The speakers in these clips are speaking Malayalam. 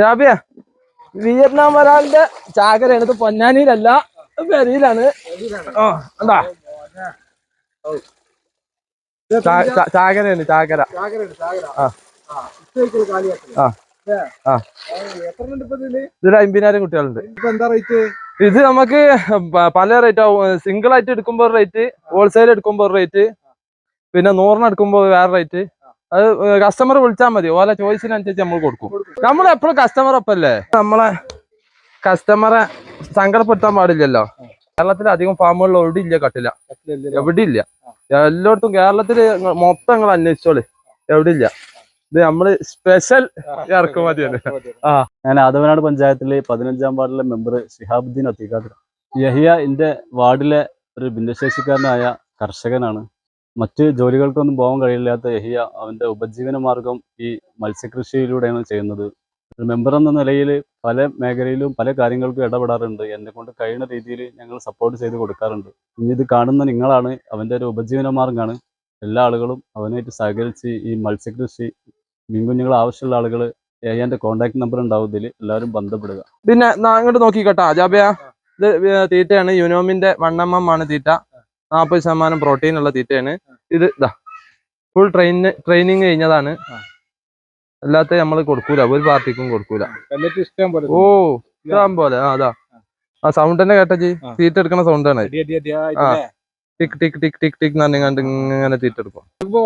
ജാബിയ വിയറ്റ്നാം വരാലിന്റെ ചാകരയാണ്. ഇത് പൊന്നാനിയിലല്ല പെരിയിലാണ്. ആ എന്താ ചാകരയാണ് ചാകര. ഇതിൽ അമ്പതിനായിരം കുട്ടികളുണ്ട്. ഇത് നമുക്ക് പല റേറ്റ് ആവും സിംഗിൾ ആയിട്ട് എടുക്കുമ്പോൾ റേറ്റ് ഹോൾസെയിൽ എടുക്കുമ്പോൾ റേറ്റ് പിന്നെ നൂറിന് എടുക്കുമ്പോൾ വേറെ റേറ്റ് അത് കസ്റ്റമർ വിളിച്ചാൽ മതി. ഓല ചോയ്സിനനുസരിച്ച് നമ്മൾ കൊടുക്കും. നമ്മൾ എപ്പോഴും കസ്റ്റമർ ഒപ്പല്ലേ? നമ്മളെ കസ്റ്റമറെ സങ്കടപ്പെടുത്താൻ പാടില്ലല്ലോ. കേരളത്തിൽ അധികം ഫാമുകളിൽ എവിടെ ഇല്ല കട്ടില്ല എവിടെ ഇല്ല എല്ലായിടത്തും കേരളത്തിൽ മൊത്തം നിങ്ങൾ അന്വേഷിച്ചോളി. എവിടെ ഇല്ല ഇത് നമ്മൾ സ്പെഷ്യൽ ഇറക്കുമതിയാണ്. ഞാൻ ആദവനാട് പഞ്ചായത്തിലെ പതിനഞ്ചാം വാർഡിലെ മെമ്പർ ഷിഹാബുദ്ദീൻ അത്തിക്കാട് യഹിയ എന്റെ വാർഡിലെ ഒരു ഭിന്നശേഷിക്കാരനായ കർഷകനാണ്. മറ്റ് ജോലികൾക്കൊന്നും പോകാൻ കഴിയില്ലാത്ത യഹിയ അവന്റെ ഉപജീവന മാർഗം ഈ മത്സ്യകൃഷിയിലൂടെയാണ് ചെയ്യുന്നത്. ഒരു മെമ്പർ എന്ന നിലയിൽ പല മേഖലയിലും പല കാര്യങ്ങൾക്കും ഇടപെടാറുണ്ട്. എന്നെ കൊണ്ട് കഴിയുന്ന രീതിയിൽ ഞങ്ങൾ സപ്പോർട്ട് ചെയ്ത് കൊടുക്കാറുണ്ട്. ഇനി ഇത് കാണുന്ന നിങ്ങളാണ് അവന്റെ ഒരു ഉപജീവന മാർഗമാണ് എല്ലാ ആളുകളും അവനായിട്ട് സഹകരിച്ച് ഈ മത്സ്യകൃഷി മീൻകുഞ്ഞുങ്ങൾ ആവശ്യമുള്ള ആളുകൾ ഏയ്യാന്റെ കോൺടാക്ട് നമ്പർ ഉണ്ടാവും. ഇതിൽ എല്ലാവരും ബന്ധപ്പെടുക. പിന്നെ അങ്ങോട്ട് നോക്കിക്കോട്ടാ അജാബിയ ഇത് തീറ്റയാണ്. യുനോമിന്റെ വണ്ണമ്മമാണ് തീറ്റ. നാൽപ്പത് ശതമാനം പ്രോട്ടീൻ ഉള്ള തീറ്റയാണ്. ഇത് ഇതാ ഫുൾ ട്രെയിൻ ട്രെയിനിങ് കഴിഞ്ഞതാണ്. അല്ലാത്ത നമ്മൾ കൊടുക്കൂല ഒരു പാർട്ടിക്കും കൊടുക്കൂല. ഓ ഇഷ്ടം പോലെ ആ അതാ ആ. സൗണ്ട് തന്നെ കേട്ട ജി. തീറ്റ എടുക്കണ സൗണ്ട് ആണ്? Tick tick tick tick tick ഇങ്ങനെ തീറ്റ എടുക്കും.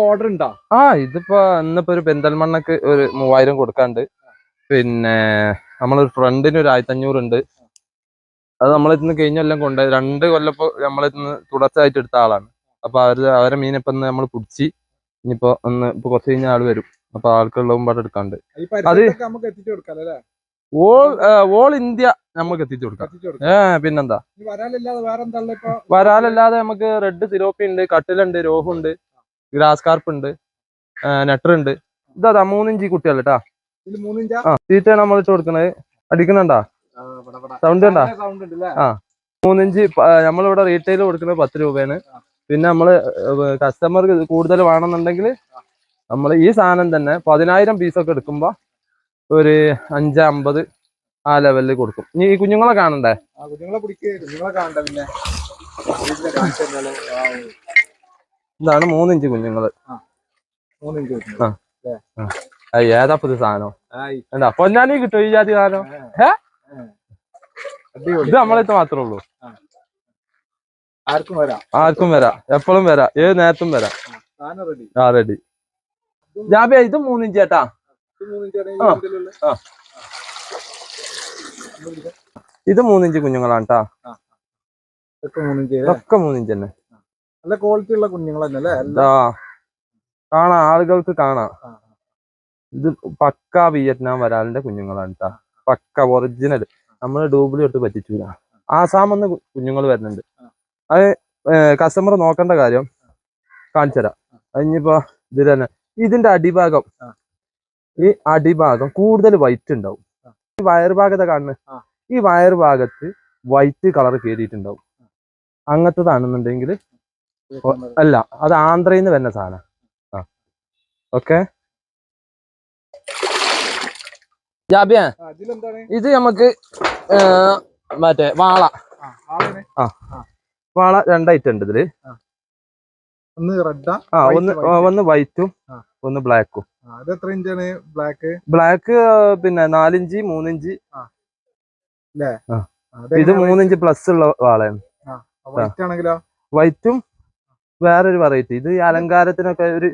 ഓർഡർ ഉണ്ടോ? ആ ഇതിപ്പോ ഇന്നിപ്പോ ഒരു പെന്തൽമണ്ണക്ക് ഒരു മൂവായിരം കൊടുക്കാണ്ട്. പിന്നെ നമ്മളൊരു ഫ്രണ്ടിന് ഒരു ആയിരത്തി അഞ്ഞൂറ് ഉണ്ട്. അത് നമ്മളിന്ന് കഴിഞ്ഞ കൊല്ലം കൊണ്ട് രണ്ട് കൊല്ലപ്പോ നമ്മളിന്ന് തുടർച്ചയായിട്ട് എടുത്ത ആളാണ്. അപ്പൊ അവർ അവരെ മീനിപ്പോ ഇന്ന് നമ്മൾ പിടിച്ച് ഇനിയിപ്പോ ഒന്ന് ഇപ്പൊ കുറച്ച് കഴിഞ്ഞ ആൾ വരും. അപ്പൊ ആൾക്കുള്ളതും പാടെ എടുക്കാണ്ട്. അത് ഓൾ ഓൾ ഇന്ത്യ നമുക്ക് എത്തിച്ചു കൊടുക്കാം. ഏ പിന്നെന്താ? വരാലല്ലാതെ നമുക്ക് റെഡ് സിലോപ്പി ഉണ്ട് കട്ടിലുണ്ട് രോഹു ഉണ്ട് ഗ്രാസ് കാർപ്പ് ഉണ്ട് നെട്ടർ ഉണ്ട്. ഇതാ മൂന്നിഞ്ചി കുട്ടികൾ കേട്ടാ ആ തീറ്റയാണ് നമ്മൾ ഇട്ട് കൊടുക്കണത്. അടിക്കണണ്ടാ സൗണ്ട് ഉണ്ട്? അല്ലേ മൂന്നിഞ്ച് ആ, നമ്മളിവിടെ റീറ്റെയിൽ കൊടുക്കുന്നത് പത്ത് രൂപയാണ്. പിന്നെ നമ്മൾ കസ്റ്റമർക്ക് കൂടുതൽ വേണമെന്നുണ്ടെങ്കിൽ നമ്മൾ ഈ സാധനം തന്നെ പതിനായിരം പീസൊക്കെ എടുക്കുമ്പോ ഒരു അഞ്ച് അമ്പത് ആ ലെവലിൽ കൊടുക്കും. ഇനി ഈ കുഞ്ഞുങ്ങളെ കാണണ്ടേ? ആ ആ, ഇതാണ് മൂന്നിഞ്ച് കുഞ്ഞുങ്ങൾ. ഏതാ പുതിയ ഏതാപ്പത് സാധനം? അപ്പൊ ഞാനീ പൊന്നാനി കിട്ടും ഈ ജാതി സാധനം? അടിപൊളി ഇത് നമ്മളെടുത്ത് മാത്രമേ ഉള്ളൂ. ആർക്കും വരാം. ആർക്കും വരാം. എപ്പോഴും വരാം. ഏത് നേരത്തും വരാം. ആ റെഡി ജാബിയ ഇത് മൂന്നിഞ്ച് ചേട്ടാ. ഇത് മൂന്നിഞ്ച് കുഞ്ഞുങ്ങളാണ് കേട്ടാ ഇതൊക്കെ മൂന്നിഞ്ച് തന്നെ. നല്ല ക്വാളിറ്റി ഉള്ള കുഞ്ഞുങ്ങളല്ലേ കാണാം. ആളുകൾക്ക് കാണാം. ഇത് പക്ക വിയറ്റ്നാം വരാലിന്റെ കുഞ്ഞുങ്ങളാണ് കേട്ടാ പക്ക ഒറിജിനൽ നമ്മൾ ഡ്യൂപ്ലിക്കേറ്റ് പറ്റിച്ചൂല. ആസാം എന്ന് കുഞ്ഞുങ്ങൾ വരുന്നുണ്ട്. അത് കസ്റ്റമർ നോക്കേണ്ട കാര്യം കാണിച്ചു തരാം. അതിനിപ്പോ ഇതിൽ തന്നെ. ഇതിന്റെ അടിഭാഗം. ഈ അടിഭാഗം കൂടുതൽ വൈറ്റ് ഉണ്ടാവും. ഈ വയർ ഭാഗത്തെ കാണുന്നത് ഈ വയർ ഭാഗത്ത് വൈറ്റ് കളർ കയറിയിട്ടുണ്ടാവും അങ്ങനത്തതാണെന്നുണ്ടെങ്കിൽ അല്ല അത് ആന്ധ്രയിൽ നിന്ന് വരുന്ന സാധനം. ആ. ഓക്കെ? ജാബിയ ഇത് നമുക്ക് മറ്റേ വാള. ആ, വാള രണ്ടായിട്ട് ഉണ്ട് ഇതിൽ ഒന്ന് റെഡാ ആ ഒന്ന്. ഒന്ന് വൈറ്റും. ഒന്ന് ബ്ലാക്കും. ഇഞ്ചാണ് ബ്ലാക്ക്? ബ്ലാക്ക് പിന്നെ നാലിഞ്ച് മൂന്നിഞ്ച്. ഇത് മൂന്നിഞ്ച് പ്ലസ് ഉള്ള വാളയാണ്. വൈറ്റ് വേറൊരു വെറൈറ്റി ഇത് അലങ്കാരത്തിനൊക്കെ ഒരു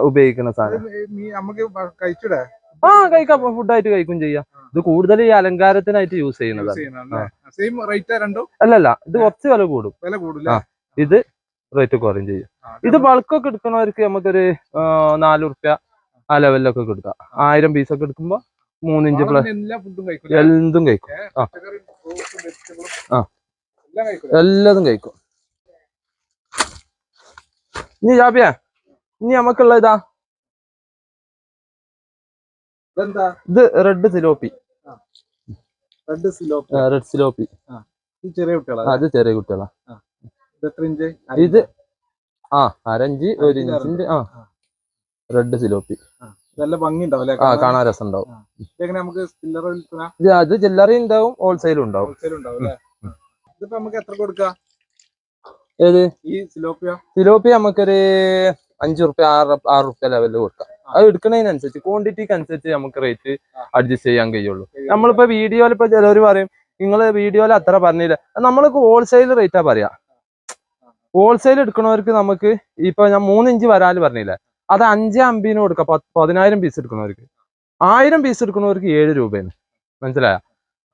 ഉപയോഗിക്കുന്ന സാധനം. നമുക്ക് കഴിച്ചൂടെ? ആ കഴിക്കാം. ഫുഡായിട്ട് കഴിക്കും ചെയ്യാം. ഇത് കൂടുതൽ ഈ അലങ്കാരത്തിനായിട്ട് യൂസ് ചെയ്യുന്നതാണ് അല്ലല്ല ഇത് കുറച്ച് വില കൂടും. വില. ഇത് റേറ്റ് കുറയും ചെയ്യും. ഇത് ബൾക്കൊക്കെ എടുക്കണവർക്ക് നമുക്കൊരു നാലു നാല് റുപ്യ ആ ലെവലിലൊക്കെ കൊടുക്കാം ആയിരം പീസൊക്കെ എടുക്കുമ്പോ മൂന്നിഞ്ച് പ്ലസ് എന്തും കഴിക്കും. ആ. എല്ലാതും കഴിക്കും. ഇനി ജാബിയ ഇനി നമുക്കുള്ള ഇതാ ഇത് റെഡ് സിലോപ്പി. റെഡ് സിലോപ്പി. റെഡ് സിലോപ്പി. ചെറിയ കുട്ടികളാ അത് ചെറിയ കുട്ടികളാ. ഇത് ആ അരഞ്ച് ഒരു ഇഞ്ചിന്റെ ആ. റെഡ് സിലോപ്പി. നല്ല ഭംഗി ഉണ്ടാവും ആ കാണാൻ? രസം ഉണ്ടാവും നമുക്ക് അത് ചില്ലറയും ഉണ്ടാവും ഹോൾസെയിലും ഉണ്ടാവും. ഇതിപ്പോ നമുക്ക് എത്ര കൊടുക്കാം? ഏത്? ഈ സിലോപ്പിയ? സിലോപ്പി നമുക്കൊരു അഞ്ചു റുപ്യ ആറ് ആറ് റുപ്യ ലെവലിൽ കൊടുക്കാം. അത് എടുക്കുന്നതിനനുസരിച്ച് ക്വാണ്ടിറ്റിക്ക് അനുസരിച്ച് നമുക്ക് റേറ്റ് അഡ്ജസ്റ്റ് ചെയ്യാൻ കഴിയുള്ളൂ. നമ്മളിപ്പോ വീഡിയോയിൽ ഇപ്പൊ ചിലവർ പറയും നിങ്ങൾ വീഡിയോയിൽ അത്ര പറഞ്ഞില്ല. നമ്മൾക്ക് ഹോൾസെയിൽ റേറ്റാ പറയാ. ഹോൾസെയിൽ എടുക്കുന്നവർക്ക് നമുക്ക് ഇപ്പൊ ഞാൻ മൂന്ന് ഇഞ്ച് വരാൽ പറഞ്ഞില്ലേ. അത് അഞ്ച് അമ്പിനും കൊടുക്കാം പതിനായിരം പീസ് എടുക്കുന്നവർക്ക് ആയിരം പീസ് എടുക്കുന്നവർക്ക് ഏഴ് രൂപയാണ്. മനസ്സിലായ?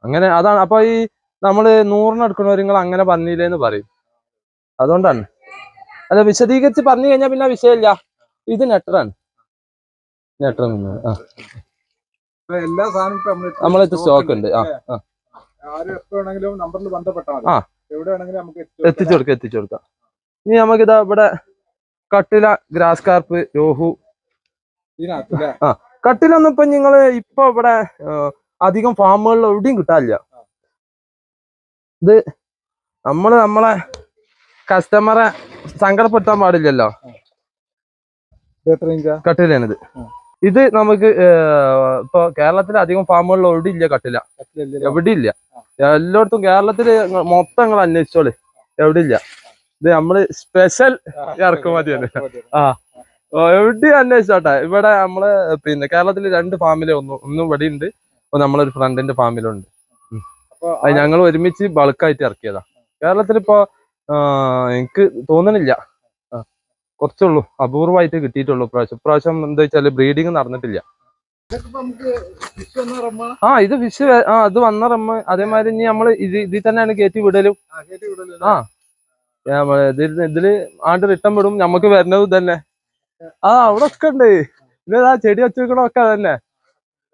അങ്ങനെ അതാണ്. അപ്പൊ ഈ നമ്മൾ നൂറിന് എടുക്കുന്നവർ നിങ്ങൾ അങ്ങനെ പറഞ്ഞില്ലേന്ന് പറയും. അതുകൊണ്ടാണ്. അല്ല വിശദീകരിച്ച് പറഞ്ഞു കഴിഞ്ഞാൽ പിന്നെ വിഷയമില്ല. ഇത് നെട്ടറാണ് നെട്ടർ ആ. എല്ലാ സാധനവും നമ്മളെ സ്റ്റോക്ക് ഉണ്ട്. ആ ആ. ആരും എപ്പോ വേണമെങ്കിലും നമ്പറിൽ ബന്ധപ്പെട്ടാൽ ആ. എവിടെ വേണമെങ്കിലും നമുക്ക് എത്തിച്ചു കൊടുക്കാം. എത്തിച്ചു കൊടുക്കാം ഇനി നമുക്ക് ഇതാ ഇവിടെ കട്ടില ഗ്രാസ് കാർപ്പ് രോഹു ആ. കട്ടില കട്ടിലൊന്നും ഇപ്പൊ നിങ്ങൾ ഇപ്പൊ ഇവിടെ അധികം ഫാമുകളിൽ എവിടെയും കിട്ടാനില്ല ഇത് നമ്മൾ നമ്മളെ കസ്റ്റമറെ സങ്കടപ്പെടുത്താൻ പാടില്ലല്ലോ. കട്ടിലാണിത്. ഇത് നമുക്ക് ഇപ്പൊ കേരളത്തിൽ അധികം ഫാമുകളിൽ എവിടെ ഇല്ല കട്ടില. എവിടെ ഇല്ല എല്ലായിടത്തും കേരളത്തിൽ മൊത്തം നിങ്ങൾ അന്വേഷിച്ചോളി. എവിടെ ഇല്ല ഇത് നമ്മൾ സ്പെഷ്യൽ ഇറക്കുമതിയാണ് ആ. എവിടെ അന്വേഷിച്ചോട്ടെ. ഇവിടെ നമ്മൾ പിന്നെ കേരളത്തിൽ രണ്ട് ഫാമിലെ ഒന്നും ഒന്നും ഇവിടെ ഉണ്ട് നമ്മളൊരു ഫ്രണ്ടിന്റെ ഫാമിലുണ്ട്. ഞങ്ങൾ ഒരുമിച്ച് ബൾക്കായിട്ട് ഇറക്കിയതാ. കേരളത്തിൽ ഇപ്പോ എനിക്ക് തോന്നണില്ല. കുറച്ചുള്ളൂ അപൂർവമായിട്ട് കിട്ടിയിട്ടുള്ളൂ പ്രാവശ്യം ഇപ്രാവശ്യം എന്താ വെച്ചാൽ ബ്രീഡിങ് നടന്നിട്ടില്ല. ആ ഇത് ഫിഷ് ആ അത് വന്ന റമ്മ്. അതേമാതിരി ഇനി നമ്മൾ ഇത് ഇതിൽ തന്നെയാണ് കയറ്റി വിടലും. ആ, ആ. ഇതിൽ ആണ്ട് റിട്ടേൺ വിടും. നമുക്ക് വരുന്നത് തന്നെ ആ അവിടെ ഒക്കെ ഉണ്ട് ഇതാ ചെടി വെച്ചിരിക്കണൊക്കെ തന്നെ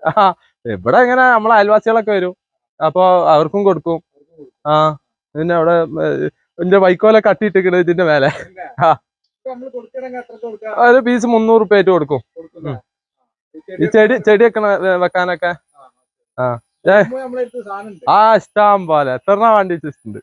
ആ ഇവിടെ എങ്ങനെ നമ്മളെ അയൽവാസികളൊക്കെ വരും. അപ്പൊ അവർക്കും കൊടുക്കും. ആ പിന്നെ അവിടെ എന്റെ വൈക്കോലെ കട്ടിയിട്ടിക്കണത് ഇതിന്റെ മേലെ. ആ. ഒരു പീസ് മുന്നൂറ് റുപ്യ ആയിട്ട് കൊടുക്കും. ഈ ചെടി ചെടി വെക്കണ വെക്കാനൊക്കെ? ആ. ആ ഇഷ്ടം പോലെ. എത്ര വേണ്ടി വെച്ചിട്ടുണ്ട്?